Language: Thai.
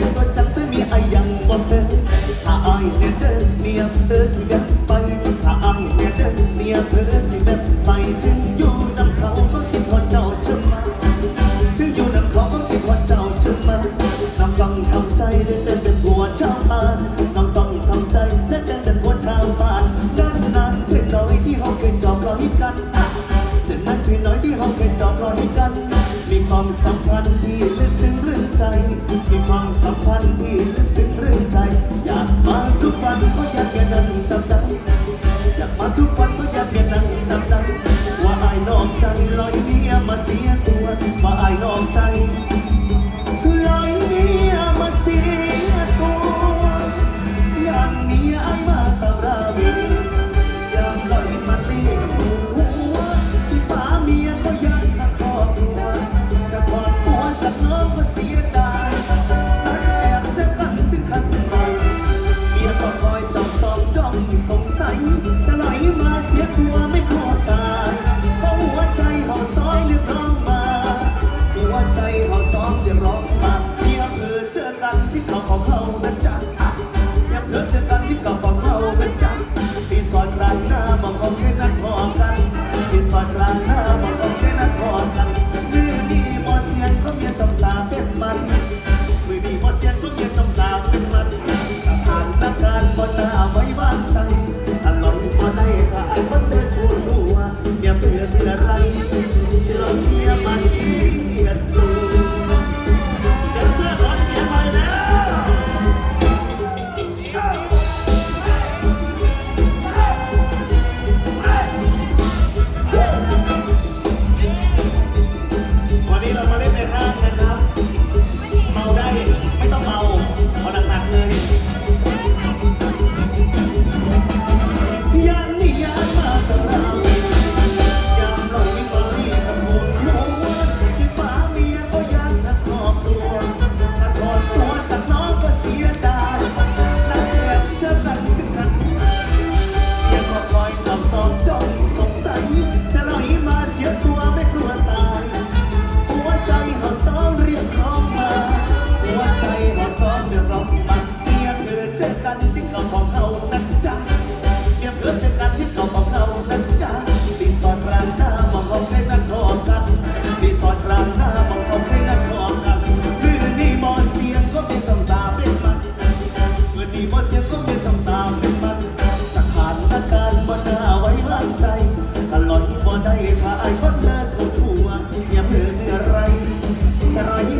สียก็จังไปมีอายังบ่เธอถ้าอายเนี่ยเด้อเมียเธอสิเดินไปถ้าอายเนี่ยเด้อเมียเธอสิเดินไปถึงอยู่น้ำเขาก็คิดว่าเจ้าชะมาถึงอยู่น้ำเขาก็คิดว่าเจ้าชะมาน้องต้องทำใจเดินเป็นผัวชาวบ้านน้องต้องทำใจเดินเป็นผัวชาวบ้านกันนานเช่นน้อยที่เขาเคยจอบรอหิ้กันเดินนั้นเช่นน้อยที่เขาเคยจอบรอหิ้กัน มีความสัมพันธ์ที่ลึกซึ้ง ลอยเนี้ยมาเสียตัวมาอานอกใจลอยเนี้ยมาเสียตัวอย่างเนี้ยอมาตะรวีอย่างลอยมาลี้งหัวสิป้าเมียก็ยันทั้ครอบครัวจะถอนตัวจากน้องก็เสียดายนัดแอบเสีกันจึขันไปเมียก็คอยจ้องสองจ้องสงสัยจะไหลมาเสียตัว Let's. ี้เรามาเล่นในห้างนะครับ ทั่วอย่าเพิ่งอะไรจะรอยิ้ม